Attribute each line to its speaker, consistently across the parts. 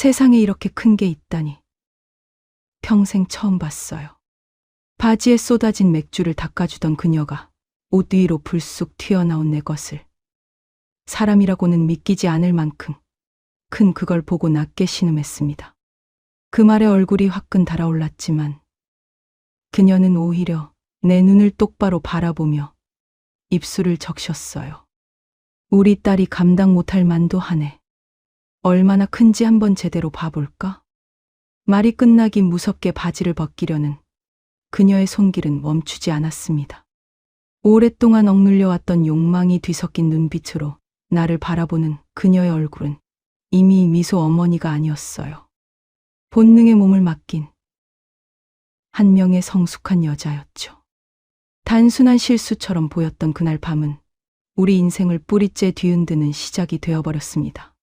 Speaker 1: 세상에 이렇게 큰 게 있다니. 평생 처음 봤어요. 바지에 쏟아진 맥주를 닦아주던 그녀가 옷 위로 불쑥 튀어나온 내 것을 사람이라고는 믿기지 않을 만큼 큰 그걸 보고 낮게 신음했습니다. 그 말에 얼굴이 화끈 달아올랐지만 그녀는 오히려 내 눈을 똑바로 바라보며 입술을 적셨어요. 우리 딸이 감당 못할 만도 하네. 얼마나 큰지 한번 제대로 봐볼까? 말이 끝나기 무섭게 바지를 벗기려는 그녀의 손길은 멈추지 않았습니다. 오랫동안 억눌려왔던 욕망이 뒤섞인 눈빛으로 나를 바라보는 그녀의 얼굴은 이미 미소 어머니가 아니었어요. 본능의 몸을 맡긴 한 명의 성숙한 여자였죠. 단순한 실수처럼 보였던 그날 밤은 우리 인생을 뿌리째 뒤흔드는 시작이 되어버렸습니다.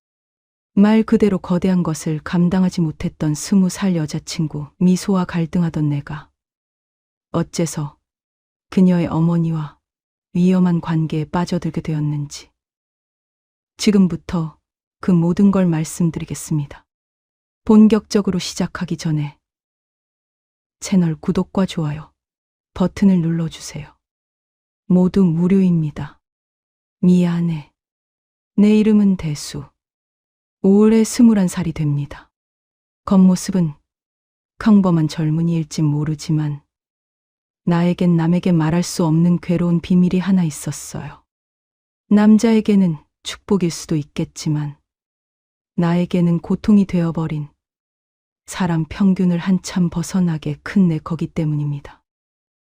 Speaker 1: 말 그대로 거대한 것을 감당하지 못했던 스무 살 여자친구 미소와 갈등하던 내가 어째서 그녀의 어머니와 위험한 관계에 빠져들게 되었는지 지금부터 그 모든 걸 말씀드리겠습니다. 본격적으로 시작하기 전에 채널 구독과 좋아요 버튼을 눌러주세요. 모두 무료입니다. 미안해. 내 이름은 대수. 올해 스물한 살이 됩니다. 겉모습은 평범한 젊은이일지 모르지만 나에겐 남에게 말할 수 없는 괴로운 비밀이 하나 있었어요. 남자에게는 축복일 수도 있겠지만 나에게는 고통이 되어버린 사람 평균을 한참 벗어나게 큰 내 거기 때문입니다.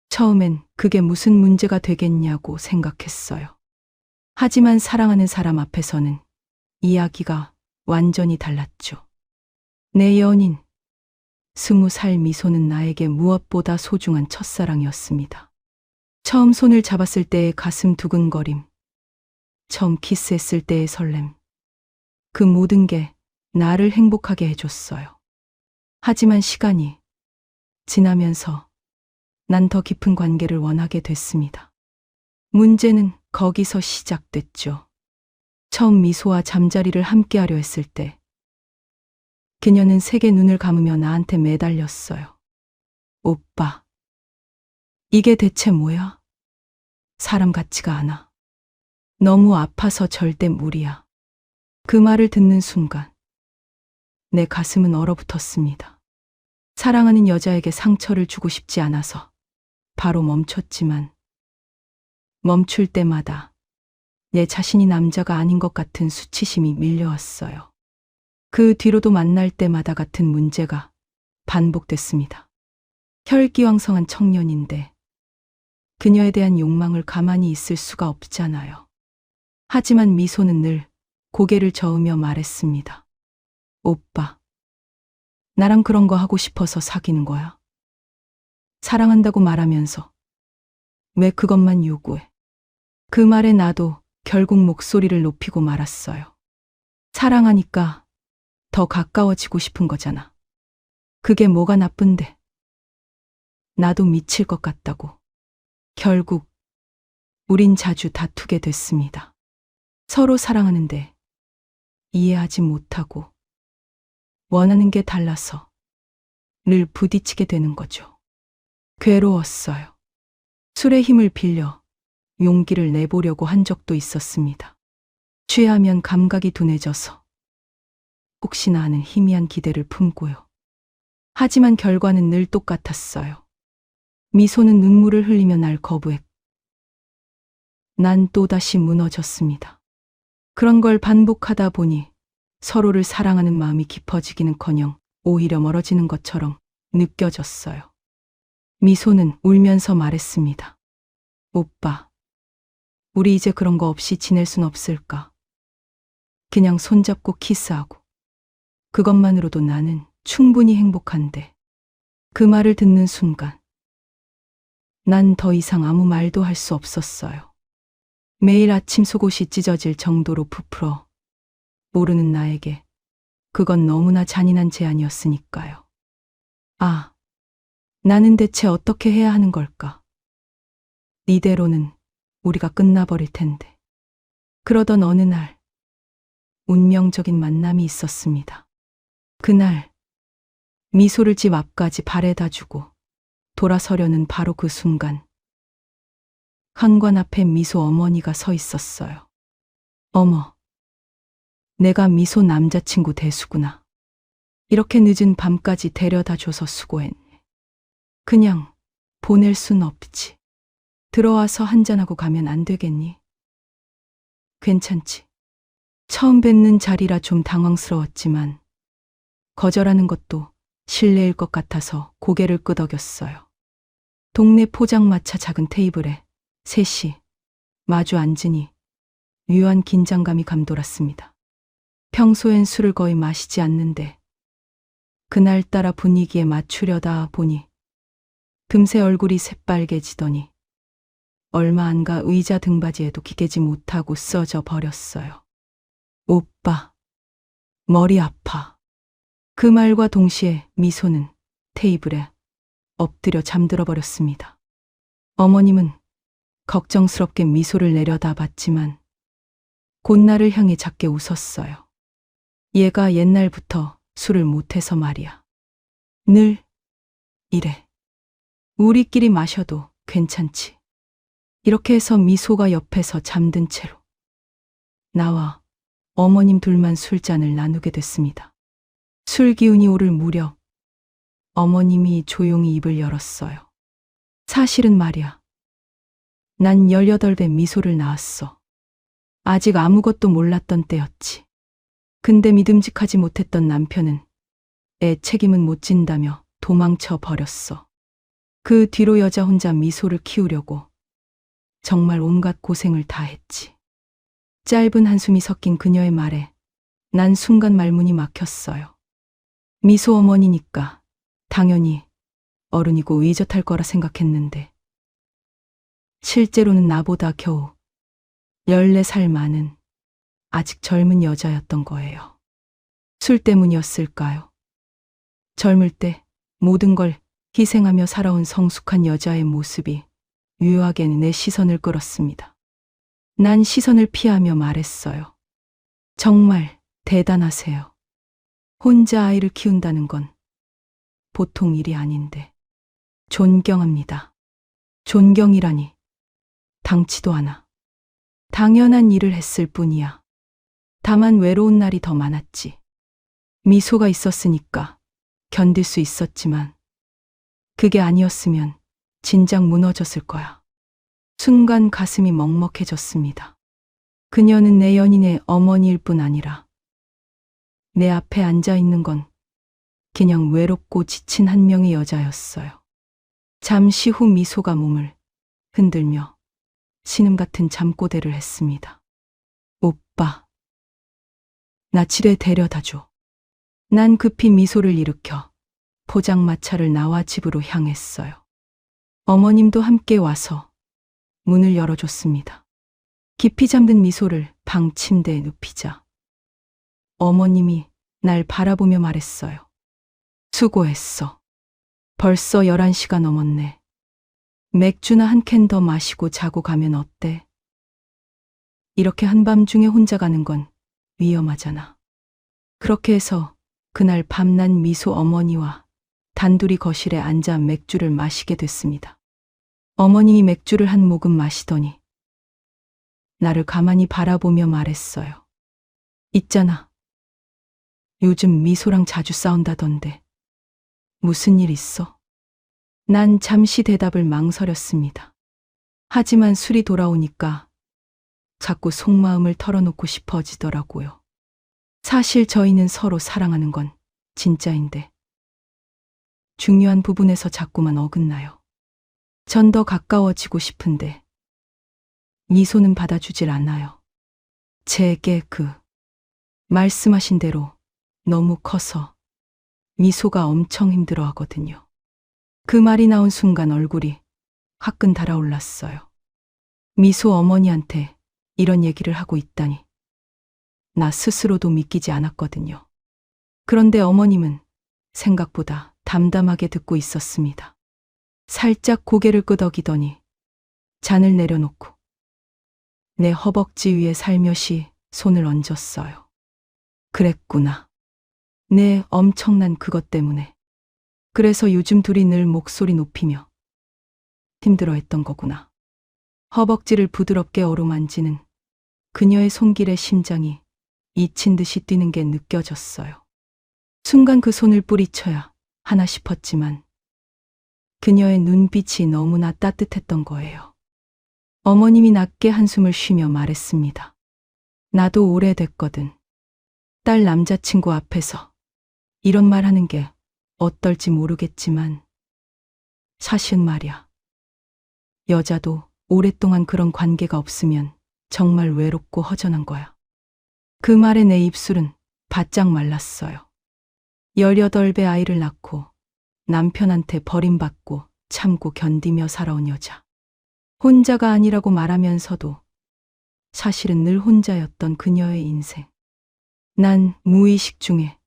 Speaker 1: 처음엔 그게 무슨 문제가 되겠냐고 생각했어요. 하지만 사랑하는 사람 앞에서는 이야기가 완전히 달랐죠. 내 연인, 스무 살 미소는 나에게 무엇보다 소중한 첫사랑이었습니다. 처음 손을 잡았을 때의 가슴 두근거림, 처음 키스했을 때의 설렘, 그 모든 게 나를 행복하게 해줬어요. 하지만 시간이 지나면서 난 더 깊은 관계를 원하게 됐습니다. 문제는 거기서 시작됐죠. 처음 미소와 잠자리를 함께 하려 했을 때 그녀는 세게 눈을 감으며 나한테 매달렸어요. 오빠. 이게 대체 뭐야? 사람 같지가 않아. 너무 아파서 절대 무리야. 그 말을 듣는 순간 내 가슴은 얼어붙었습니다. 사랑하는 여자에게 상처를 주고 싶지 않아서 바로 멈췄지만 멈출 때마다 내 자신이 남자가 아닌 것 같은 수치심이 밀려왔어요. 그 뒤로도 만날 때마다 같은 문제가 반복됐습니다. 혈기왕성한 청년인데 그녀에 대한 욕망을 가만히 있을 수가 없잖아요. 하지만 미소는 늘 고개를 저으며 말했습니다. 오빠, 나랑 그런 거 하고 싶어서 사귀는 거야. 사랑한다고 말하면서 왜 그것만 요구해? 그 말에 나도 결국 목소리를 높이고 말았어요. 사랑하니까 더 가까워지고 싶은 거잖아. 그게 뭐가 나쁜데? 나도 미칠 것 같다고. 결국 우린 자주 다투게 됐습니다. 서로 사랑하는데 이해하지 못하고 원하는 게 달라서 늘 부딪히게 되는 거죠. 괴로웠어요. 술의 힘을 빌려 용기를 내보려고 한 적도 있었습니다. 취하면 감각이 둔해져서 혹시나 하는 희미한 기대를 품고요. 하지만 결과는 늘 똑같았어요. 미소는 눈물을 흘리며 날 거부했고, 난 또다시 무너졌습니다. 그런 걸 반복하다 보니 서로를 사랑하는 마음이 깊어지기는 커녕 오히려 멀어지는 것처럼 느껴졌어요. 미소는 울면서 말했습니다. 오빠, 우리 이제 그런 거 없이 지낼 순 없을까? 그냥 손잡고 키스하고. 그것만으로도 나는 충분히 행복한데. 그 말을 듣는 순간. 난 더 이상 아무 말도 할 수 없었어요. 매일 아침 속옷이 찢어질 정도로 부풀어. 모르는 나에게. 그건 너무나 잔인한 제안이었으니까요. 아, 나는 대체 어떻게 해야 하는 걸까? 이대로는 우리가 끝나버릴 텐데. 그러던 어느 날, 운명적인 만남이 있었습니다. 그날 미소를 집 앞까지 발에다 주고 돌아서려는 바로 그 순간 현관 앞에 미소 어머니가 서 있었어요. 어머, 내가 미소 남자친구 대수구나. 이렇게 늦은 밤까지 데려다 줘서 수고했네. 그냥 보낼 순 없지. 들어와서 한잔하고 가면 안 되겠니? 괜찮지. 처음 뵙는 자리라 좀 당황스러웠지만 거절하는 것도 실례일 것 같아서 고개를 끄덕였어요. 동네 포장마차 작은 테이블에 셋이 마주 앉으니 묘한 긴장감이 감돌았습니다. 평소엔 술을 거의 마시지 않는데 그날따라 분위기에 맞추려다 보니 금세 얼굴이 새빨개지더니 얼마 안가 의자 등받이에도 기대지 못하고 써져 버렸어요. 오빠, 머리 아파. 그 말과 동시에 미소는 테이블에 엎드려 잠들어 버렸습니다. 어머님은 걱정스럽게 미소를 내려다 봤지만 곧 나를 향해 작게 웃었어요. 얘가 옛날부터 술을 못해서 말이야. 늘 이래. 우리끼리 마셔도 괜찮지. 이렇게 해서 미소가 옆에서 잠든 채로 나와 어머님 둘만 술잔을 나누게 됐습니다. 술 기운이 오를 무렵 어머님이 조용히 입을 열었어요. 사실은 말이야. 난 18배 미소를 낳았어. 아직 아무것도 몰랐던 때였지. 근데 믿음직하지 못했던 남편은 애 책임은 못 진다며 도망쳐 버렸어. 그 뒤로 여자 혼자 미소를 키우려고 정말 온갖 고생을 다 했지. 짧은 한숨이 섞인 그녀의 말에 난 순간 말문이 막혔어요. 미소 어머니니까 당연히 어른이고 의젓할 거라 생각했는데 실제로는 나보다 겨우 14살 많은 아직 젊은 여자였던 거예요. 술 때문이었을까요? 젊을 때 모든 걸 희생하며 살아온 성숙한 여자의 모습이 유하게 내 시선을 끌었습니다. 난 시선을 피하며 말했어요. 정말 대단하세요. 혼자 아이를 키운다는 건 보통 일이 아닌데 존경합니다. 존경이라니 당치도 않아. 당연한 일을 했을 뿐이야. 다만 외로운 날이 더 많았지. 미소가 있었으니까 견딜 수 있었지만 그게 아니었으면 진작 무너졌을 거야. 순간 가슴이 먹먹해졌습니다. 그녀는 내 연인의 어머니일 뿐 아니라 내 앞에 앉아 있는 건 그냥 외롭고 지친 한 명의 여자였어요. 잠시 후 미소가 몸을 흔들며 신음 같은 잠꼬대를 했습니다. 오빠, 나 집에 데려다 줘. 난 급히 미소를 일으켜 포장마차를 나와 집으로 향했어요. 어머님도 함께 와서 문을 열어줬습니다. 깊이 잠든 미소를 방 침대에 눕히자 어머님이 날 바라보며 말했어요. 수고했어. 벌써 11시가 넘었네. 맥주나 한 캔 더 마시고 자고 가면 어때? 이렇게 한밤중에 혼자 가는 건 위험하잖아. 그렇게 해서 그날 밤난 미소 어머니와 단둘이 거실에 앉아 맥주를 마시게 됐습니다. 어머님이 맥주를 한 모금 마시더니 나를 가만히 바라보며 말했어요. 있잖아. 요즘 미소랑 자주 싸운다던데. 무슨 일 있어? 난 잠시 대답을 망설였습니다. 하지만 술이 돌아오니까 자꾸 속마음을 털어놓고 싶어지더라고요. 사실 저희는 서로 사랑하는 건 진짜인데 중요한 부분에서 자꾸만 어긋나요. 전 더 가까워지고 싶은데 미소는 받아주질 않아요. 제게 그 말씀하신 대로 너무 커서 미소가 엄청 힘들어 하거든요. 그 말이 나온 순간 얼굴이 화끈 달아올랐어요. 미소 어머니한테 이런 얘기를 하고 있다니. 나 스스로도 믿기지 않았거든요. 그런데 어머님은 생각보다 담담하게 듣고 있었습니다. 살짝 고개를 끄덕이더니 잔을 내려놓고 내 허벅지 위에 살며시 손을 얹었어요. 그랬구나. 네, 엄청난 그것 때문에. 그래서 요즘 둘이 늘 목소리 높이며 힘들어했던 거구나. 허벅지를 부드럽게 어루만지는 그녀의 손길에 심장이 잊힌 듯이 뛰는 게 느껴졌어요. 순간 그 손을 뿌리쳐야 하나 싶었지만 그녀의 눈빛이 너무나 따뜻했던 거예요. 어머님이 낮게 한숨을 쉬며 말했습니다. 나도 오래됐거든. 딸 남자친구 앞에서 이런 말 하는 게 어떨지 모르겠지만 사실 말이야. 여자도 오랫동안 그런 관계가 없으면 정말 외롭고 허전한 거야. 그 말에 내 입술은 바짝 말랐어요. 18배 아이를 낳고 남편한테 버림받고 참고 견디며 살아온 여자. 혼자가 아니라고 말하면서도 사실은 늘 혼자였던 그녀의 인생. 난 무의식 중에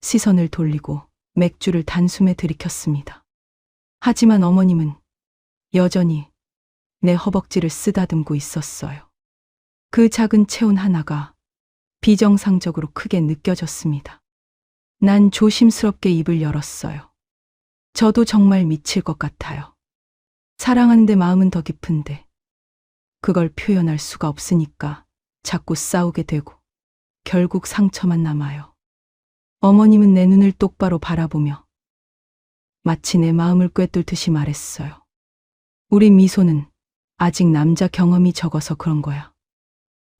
Speaker 1: 시선을 돌리고 맥주를 단숨에 들이켰습니다. 하지만 어머님은 여전히 내 허벅지를 쓰다듬고 있었어요. 그 작은 체온 하나가 비정상적으로 크게 느껴졌습니다. 난 조심스럽게 입을 열었어요. 저도 정말 미칠 것 같아요. 사랑하는데 마음은 더 깊은데 그걸 표현할 수가 없으니까 자꾸 싸우게 되고 결국 상처만 남아요. 어머님은 내 눈을 똑바로 바라보며 마치 내 마음을 꿰뚫듯이 말했어요. 우리 미소는 아직 남자 경험이 적어서 그런 거야.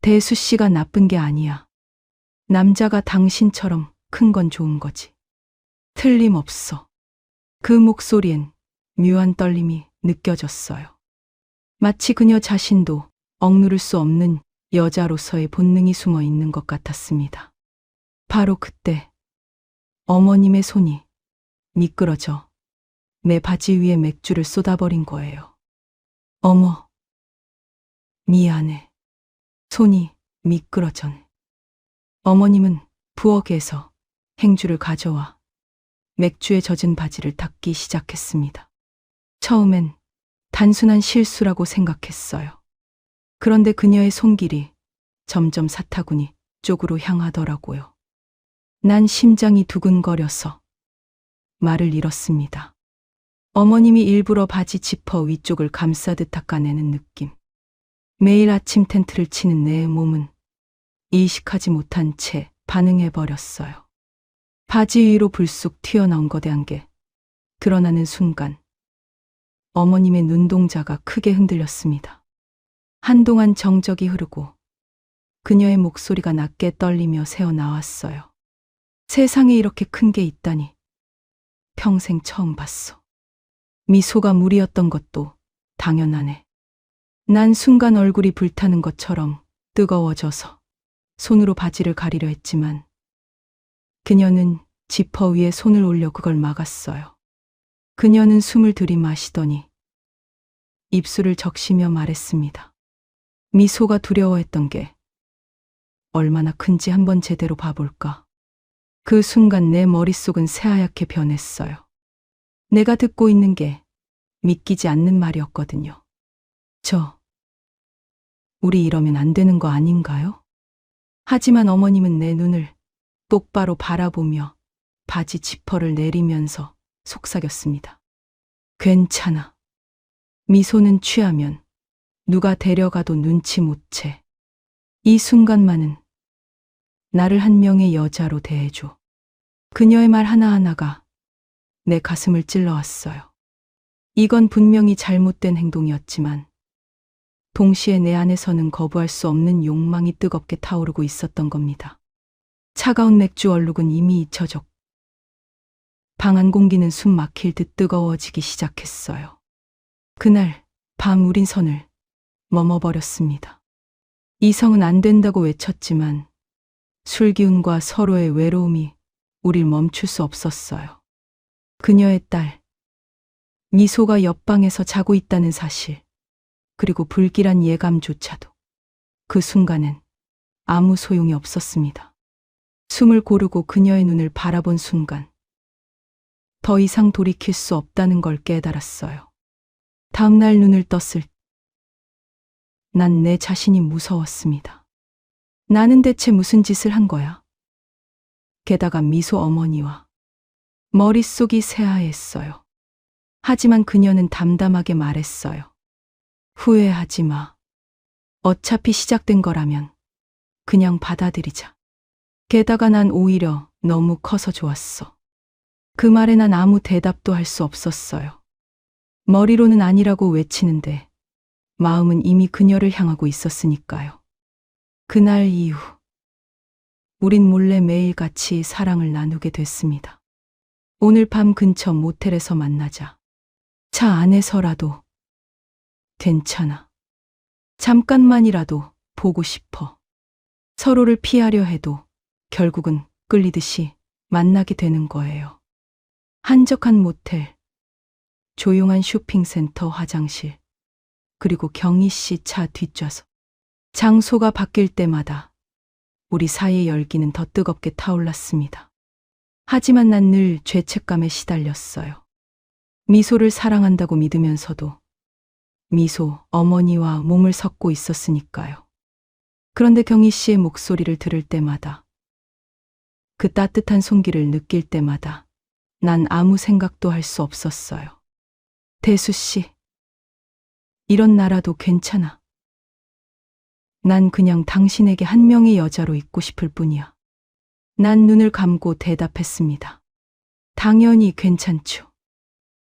Speaker 1: 대수 씨가 나쁜 게 아니야. 남자가 당신처럼 큰 건 좋은 거지. 틀림없어. 그 목소리엔 묘한 떨림이 느껴졌어요. 마치 그녀 자신도 억누를 수 없는 여자로서의 본능이 숨어 있는 것 같았습니다. 바로 그때 어머님의 손이 미끄러져 내 바지 위에 맥주를 쏟아버린 거예요. 어머, 미안해. 손이 미끄러전. 어머님은 부엌에서 행주를 가져와 맥주에 젖은 바지를 닦기 시작했습니다. 처음엔 단순한 실수라고 생각했어요. 그런데 그녀의 손길이 점점 사타구니 쪽으로 향하더라고요. 난 심장이 두근거려서 말을 잃었습니다. 어머님이 일부러 바지 지퍼 위쪽을 감싸듯 닦아내는 느낌. 매일 아침 텐트를 치는 내 몸은 이식하지 못한 채 반응해버렸어요. 바지 위로 불쑥 튀어나온 거대한 게 드러나는 순간 어머님의 눈동자가 크게 흔들렸습니다. 한동안 정적이 흐르고 그녀의 목소리가 낮게 떨리며 새어 나왔어요. 세상에 이렇게 큰 게 있다니. 평생 처음 봤어. 미소가 무리였던 것도 당연하네. 난 순간 얼굴이 불타는 것처럼 뜨거워져서 손으로 바지를 가리려 했지만 그녀는 지퍼 위에 손을 올려 그걸 막았어요. 그녀는 숨을 들이마시더니 입술을 적시며 말했습니다. 미소가 두려워했던 게 얼마나 큰지 한번 제대로 봐볼까. 그 순간 내 머릿속은 새하얗게 변했어요. 내가 듣고 있는 게 믿기지 않는 말이었거든요. 저, 우리 이러면 안 되는 거 아닌가요? 하지만 어머님은 내 눈을 똑바로 바라보며 바지 지퍼를 내리면서 속삭였습니다. 괜찮아. 미소는 취하면 누가 데려가도 눈치 못 채. 이 순간만은 나를 한 명의 여자로 대해줘. 그녀의 말 하나하나가 내 가슴을 찔러왔어요. 이건 분명히 잘못된 행동이었지만 동시에 내 안에서는 거부할 수 없는 욕망이 뜨겁게 타오르고 있었던 겁니다. 차가운 맥주 얼룩은 이미 잊혀졌고 방 안 공기는 숨 막힐 듯 뜨거워지기 시작했어요. 그날 밤 우린 선을 머머버렸습니다. 이성은 안 된다고 외쳤지만 술 기운과 서로의 외로움이 우릴 멈출 수 없었어요. 그녀의 딸, 미소가 옆방에서 자고 있다는 사실, 그리고 불길한 예감조차도 그 순간엔 아무 소용이 없었습니다. 숨을 고르고 그녀의 눈을 바라본 순간, 더 이상 돌이킬 수 없다는 걸 깨달았어요. 다음날 눈을 떴을 난 내 자신이 무서웠습니다. 나는 대체 무슨 짓을 한 거야? 게다가 미소 어머니와 머릿속이 새하했어요. 하지만 그녀는 담담하게 말했어요. 후회하지 마. 어차피 시작된 거라면 그냥 받아들이자. 게다가 난 오히려 너무 커서 좋았어. 그 말에 난 아무 대답도 할 수 없었어요. 머리로는 아니라고 외치는데 마음은 이미 그녀를 향하고 있었으니까요. 그날 이후 우린 몰래 매일 같이 사랑을 나누게 됐습니다. 오늘 밤 근처 모텔에서 만나자. 차 안에서라도 괜찮아. 잠깐만이라도 보고 싶어. 서로를 피하려 해도 결국은 끌리듯이 만나게 되는 거예요. 한적한 모텔, 조용한 쇼핑센터 화장실, 그리고 경희 씨 차 뒷좌석. 장소가 바뀔 때마다 우리 사이의 열기는 더 뜨겁게 타올랐습니다. 하지만 난 늘 죄책감에 시달렸어요. 미소를 사랑한다고 믿으면서도 미소 어머니와 몸을 섞고 있었으니까요. 그런데 경희 씨의 목소리를 들을 때마다 그 따뜻한 손길을 느낄 때마다 난 아무 생각도 할 수 없었어요. 대수 씨, 이런 나라도 괜찮아. 난 그냥 당신에게 한 명의 여자로 있고 싶을 뿐이야. 난 눈을 감고 대답했습니다. 당연히 괜찮죠.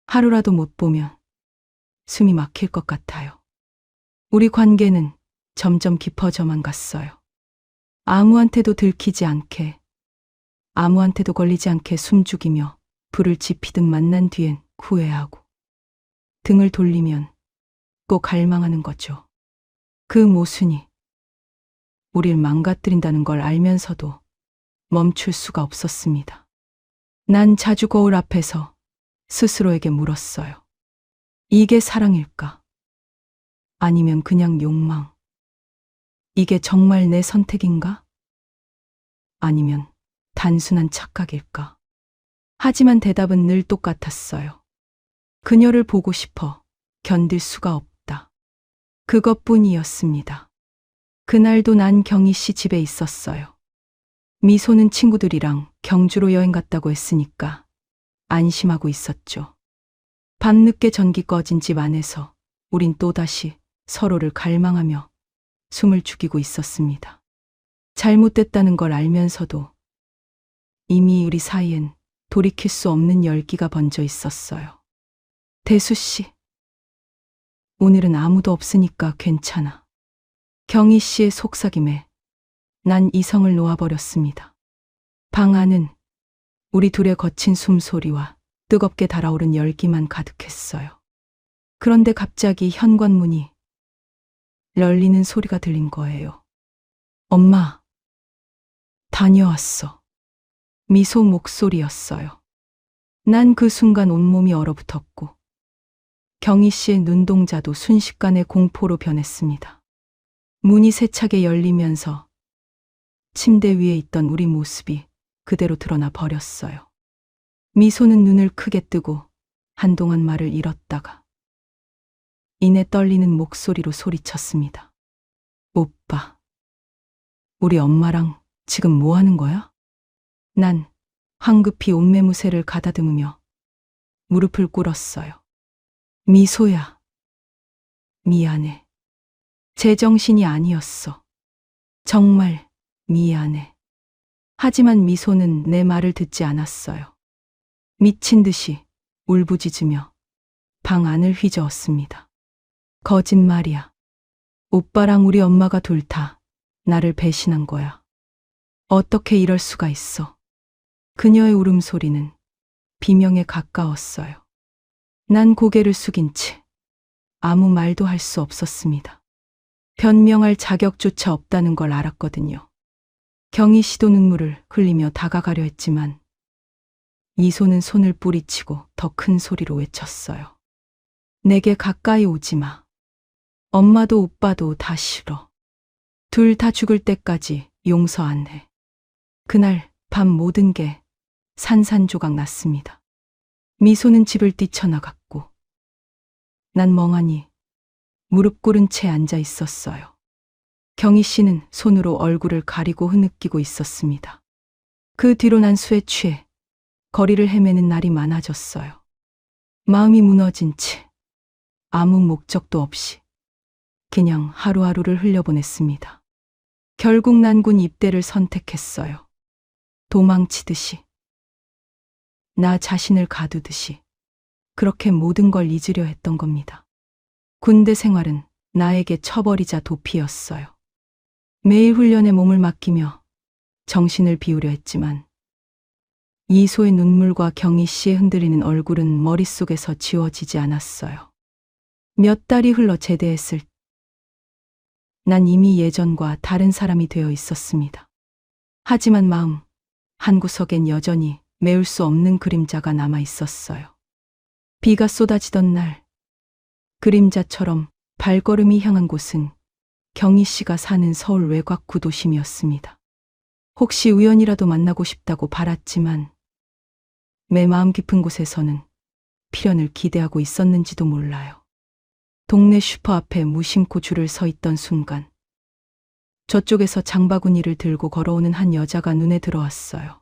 Speaker 1: 하루라도 못 보면 숨이 막힐 것 같아요. 우리 관계는 점점 깊어져만 갔어요. 아무한테도 들키지 않게, 아무한테도 걸리지 않게 숨죽이며 불을 지피듯 만난 뒤엔 후회하고, 등을 돌리면 꼭 갈망하는 거죠. 그 모순이 우릴 망가뜨린다는 걸 알면서도 멈출 수가 없었습니다. 난 자주 거울 앞에서 스스로에게 물었어요. 이게 사랑일까? 아니면 그냥 욕망? 이게 정말 내 선택인가? 아니면 단순한 착각일까? 하지만 대답은 늘 똑같았어요. 그녀를 보고 싶어 견딜 수가 없다. 그것뿐이었습니다. 그날도 난 경희 씨 집에 있었어요. 미소는 친구들이랑 경주로 여행 갔다고 했으니까 안심하고 있었죠. 밤늦게 전기 꺼진 집 안에서 우린 또다시 서로를 갈망하며 숨을 죽이고 있었습니다. 잘못됐다는 걸 알면서도 이미 우리 사이엔 돌이킬 수 없는 열기가 번져 있었어요. 대수 씨, 오늘은 아무도 없으니까 괜찮아. 경희 씨의 속삭임에 난 이성을 놓아버렸습니다. 방 안은 우리 둘의 거친 숨소리와 뜨겁게 달아오른 열기만 가득했어요. 그런데 갑자기 현관문이 열리는 소리가 들린 거예요. 엄마, 다녀왔어. 미소 목소리였어요. 난 그 순간 온몸이 얼어붙었고, 경희 씨의 눈동자도 순식간에 공포로 변했습니다. 문이 세차게 열리면서 침대 위에 있던 우리 모습이 그대로 드러나 버렸어요. 미소는 눈을 크게 뜨고 한동안 말을 잃었다가 이내 떨리는 목소리로 소리쳤습니다. 오빠, 우리 엄마랑 지금 뭐 하는 거야? 난 황급히 옷매무새를 가다듬으며 무릎을 꿇었어요. 미소야. 미안해. 제 정신이 아니었어. 정말 미안해. 하지만 미소는 내 말을 듣지 않았어요. 미친 듯이 울부짖으며 방 안을 휘저었습니다. 거짓말이야. 오빠랑 우리 엄마가 둘 다 나를 배신한 거야. 어떻게 이럴 수가 있어. 그녀의 울음소리는 비명에 가까웠어요. 난 고개를 숙인 채 아무 말도 할 수 없었습니다. 변명할 자격조차 없다는 걸 알았거든요. 경희 씨도 눈물을 흘리며 다가가려 했지만 이소는 손을 뿌리치고 더 큰 소리로 외쳤어요. 내게 가까이 오지 마. 엄마도 오빠도 다 싫어. 둘 다 죽을 때까지 용서 안 해. 그날 밤 모든 게 산산조각 났습니다. 미소는 집을 뛰쳐나갔고, 난 멍하니 무릎 꿇은 채 앉아 있었어요. 경희 씨는 손으로 얼굴을 가리고 흐느끼고 있었습니다. 그 뒤로 난 수에 취해 거리를 헤매는 날이 많아졌어요. 마음이 무너진 채 아무 목적도 없이 그냥 하루하루를 흘려보냈습니다. 결국 난군 입대를 선택했어요. 도망치듯이. 나 자신을 가두듯이. 그렇게 모든 걸 잊으려 했던 겁니다. 군대 생활은 나에게 처버리자 도피였어요. 매일 훈련에 몸을 맡기며 정신을 비우려 했지만 이소의 눈물과 경희 씨의 흔들리는 얼굴은 머릿속에서 지워지지 않았어요. 몇 달이 흘러 제대했을 난 이미 예전과 다른 사람이 되어 있었습니다. 하지만 마음 한 구석엔 여전히 메울 수 없는 그림자가 남아 있었어요. 비가 쏟아지던 날 그림자처럼 발걸음이 향한 곳은 경희 씨가 사는 서울 외곽 구도심이었습니다. 혹시 우연이라도 만나고 싶다고 바랐지만 내 마음 깊은 곳에서는 필연을 기대하고 있었는지도 몰라요. 동네 슈퍼 앞에 무심코 줄을 서 있던 순간 저쪽에서 장바구니를 들고 걸어오는 한 여자가 눈에 들어왔어요.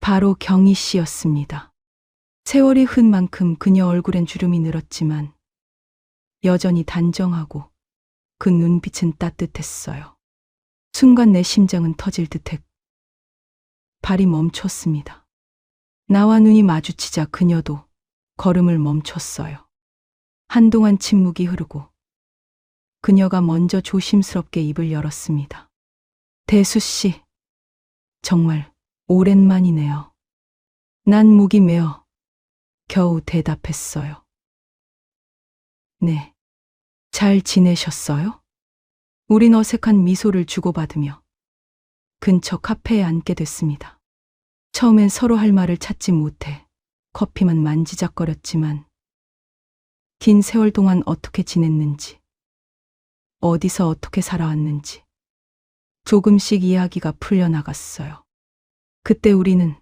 Speaker 1: 바로 경희 씨였습니다. 세월이 흔 만큼 그녀 얼굴엔 주름이 늘었지만 여전히 단정하고 그 눈빛은 따뜻했어요. 순간 내 심장은 터질 듯했. 발이 멈췄습니다. 나와 눈이 마주치자 그녀도 걸음을 멈췄어요. 한동안 침묵이 흐르고 그녀가 먼저 조심스럽게 입을 열었습니다. 대수 씨, 정말 오랜만이네요. 난 목이 메어 겨우 대답했어요. 네. 잘 지내셨어요? 우린 어색한 미소를 주고받으며 근처 카페에 앉게 됐습니다. 처음엔 서로 할 말을 찾지 못해 커피만 만지작거렸지만 긴 세월 동안 어떻게 지냈는지, 어디서 어떻게 살아왔는지 조금씩 이야기가 풀려나갔어요. 그때 우리는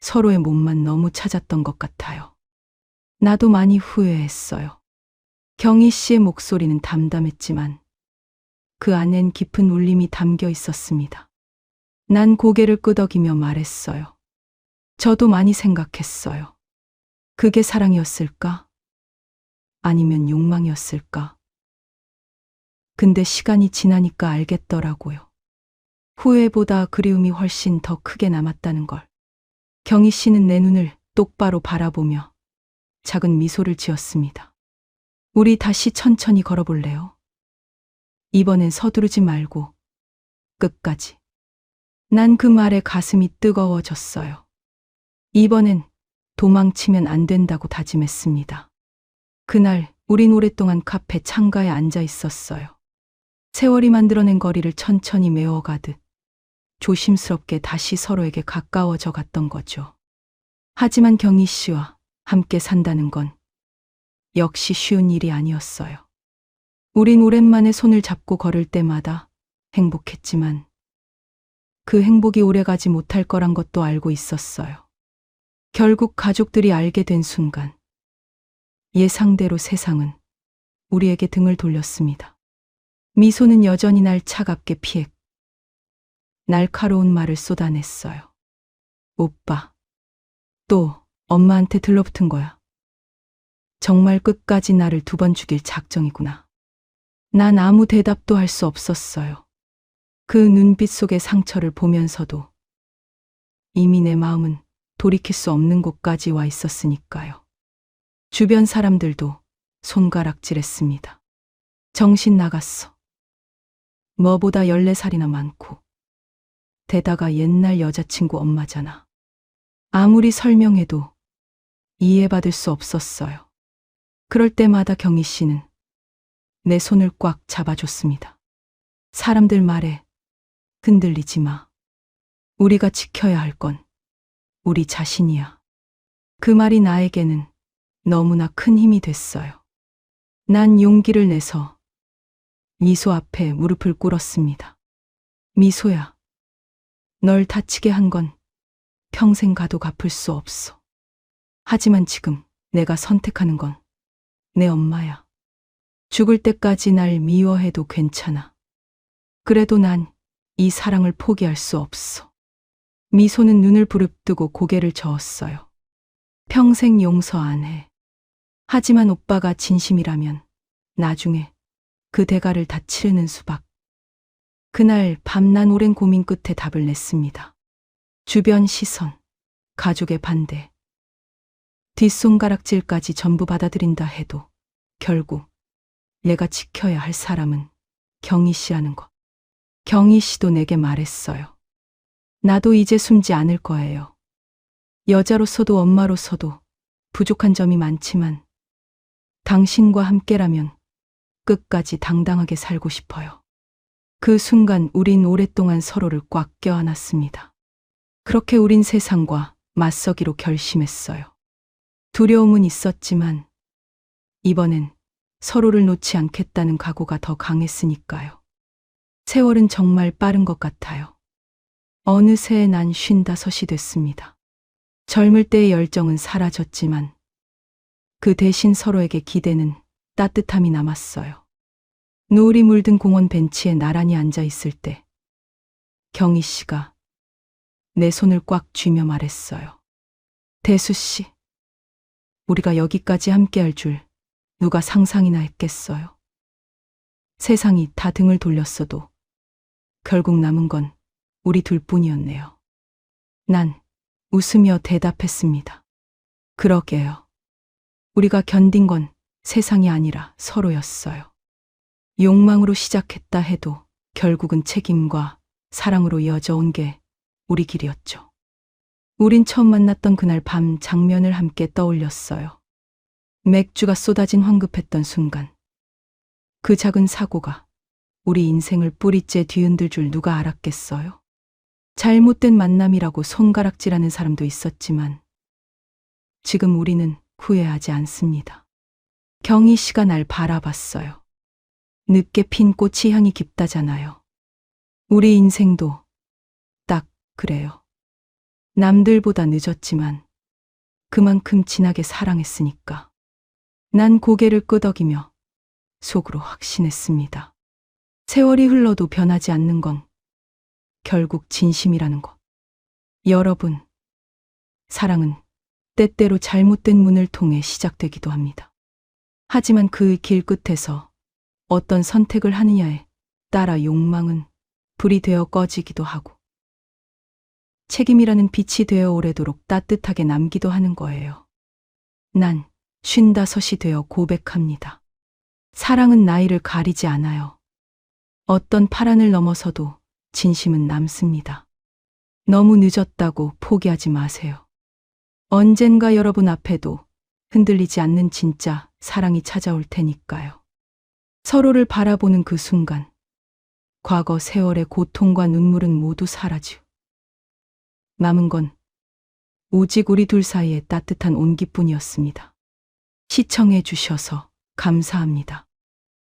Speaker 1: 서로의 몸만 너무 찾았던 것 같아요. 나도 많이 후회했어요. 경희 씨의 목소리는 담담했지만 그 안엔 깊은 울림이 담겨 있었습니다. 난 고개를 끄덕이며 말했어요. 저도 많이 생각했어요. 그게 사랑이었을까? 아니면 욕망이었을까? 근데 시간이 지나니까 알겠더라고요. 후회보다 그리움이 훨씬 더 크게 남았다는 걸. 경희 씨는 내 눈을 똑바로 바라보며 작은 미소를 지었습니다. 우리 다시 천천히 걸어볼래요? 이번엔 서두르지 말고 끝까지. 난 그 말에 가슴이 뜨거워졌어요. 이번엔 도망치면 안 된다고 다짐했습니다. 그날 우린 오랫동안 카페 창가에 앉아 있었어요. 세월이 만들어낸 거리를 천천히 메워가듯 조심스럽게 다시 서로에게 가까워져 갔던 거죠. 하지만 경희 씨와 함께 산다는 건 역시 쉬운 일이 아니었어요. 우린 오랜만에 손을 잡고 걸을 때마다 행복했지만 그 행복이 오래가지 못할 거란 것도 알고 있었어요. 결국 가족들이 알게 된 순간 예상대로 세상은 우리에게 등을 돌렸습니다. 미소는 여전히 날 차갑게 피했고 날카로운 말을 쏟아냈어요. 오빠, 또 엄마한테 들러붙은 거야. 정말 끝까지 나를 두 번 죽일 작정이구나. 난 아무 대답도 할 수 없었어요. 그 눈빛 속의 상처를 보면서도 이미 내 마음은 돌이킬 수 없는 곳까지 와 있었으니까요. 주변 사람들도 손가락질했습니다. 정신 나갔어. 뭐보다 14살이나 많고. 대다가 옛날 여자친구 엄마잖아. 아무리 설명해도 이해받을 수 없었어요. 그럴 때마다 경희 씨는 내 손을 꽉 잡아줬습니다. 사람들 말에 흔들리지 마. 우리가 지켜야 할 건 우리 자신이야. 그 말이 나에게는 너무나 큰 힘이 됐어요. 난 용기를 내서 미소 앞에 무릎을 꿇었습니다. 미소야, 널 다치게 한 건 평생 가도 갚을 수 없어. 하지만 지금 내가 선택하는 건 내 엄마야. 죽을 때까지 날 미워해도 괜찮아. 그래도 난 이 사랑을 포기할 수 없어. 미소는 눈을 부릅뜨고 고개를 저었어요. 평생 용서 안 해. 하지만 오빠가 진심이라면 나중에 그 대가를 다 치르는 수밖. 그날 밤난 오랜 고민 끝에 답을 냈습니다. 주변 시선, 가족의 반대, 뒷손가락질까지 전부 받아들인다 해도 결국 내가 지켜야 할 사람은 경희 씨라는 것. 경희 씨도 내게 말했어요. 나도 이제 숨지 않을 거예요. 여자로서도 엄마로서도 부족한 점이 많지만 당신과 함께라면 끝까지 당당하게 살고 싶어요. 그 순간 우린 오랫동안 서로를 꽉 껴안았습니다. 그렇게 우린 세상과 맞서기로 결심했어요. 두려움은 있었지만 이번엔 서로를 놓지 않겠다는 각오가 더 강했으니까요. 세월은 정말 빠른 것 같아요. 어느새 난 쉰다섯이 됐습니다. 젊을 때의 열정은 사라졌지만 그 대신 서로에게 기대는 따뜻함이 남았어요. 노을이 물든 공원 벤치에 나란히 앉아 있을 때 경희 씨가 내 손을 꽉 쥐며 말했어요. 대수 씨, 우리가 여기까지 함께 할 줄 누가 상상이나 했겠어요. 세상이 다 등을 돌렸어도 결국 남은 건 우리 둘뿐이었네요. 난 웃으며 대답했습니다. 그러게요. 우리가 견딘 건 세상이 아니라 서로였어요. 욕망으로 시작했다 해도 결국은 책임과 사랑으로 이어져 온 게 우리 길이었죠. 우린 처음 만났던 그날 밤 장면을 함께 떠올렸어요. 맥주가 쏟아진 황급했던 순간. 그 작은 사고가 우리 인생을 뿌리째 뒤흔들 줄 누가 알았겠어요? 잘못된 만남이라고 손가락질하는 사람도 있었지만 지금 우리는 후회하지 않습니다. 경희 씨가 날 바라봤어요. 늦게 핀 꽃이 향이 깊다잖아요. 우리 인생도 딱 그래요. 남들보다 늦었지만 그만큼 진하게 사랑했으니까. 난 고개를 끄덕이며 속으로 확신했습니다. 세월이 흘러도 변하지 않는 건 결국 진심이라는 것. 여러분, 사랑은 때때로 잘못된 문을 통해 시작되기도 합니다. 하지만 그 길 끝에서 어떤 선택을 하느냐에 따라 욕망은 불이 되어 꺼지기도 하고 책임이라는 빛이 되어 오래도록 따뜻하게 남기도 하는 거예요. 난 쉰다섯이 되어 고백합니다. 사랑은 나이를 가리지 않아요. 어떤 파란을 넘어서도 진심은 남습니다. 너무 늦었다고 포기하지 마세요. 언젠가 여러분 앞에도 흔들리지 않는 진짜 사랑이 찾아올 테니까요. 서로를 바라보는 그 순간, 과거 세월의 고통과 눈물은 모두 사라지고, 남은 건 오직 우리 둘 사이의 따뜻한 온기뿐이었습니다. 시청해 주셔서 감사합니다.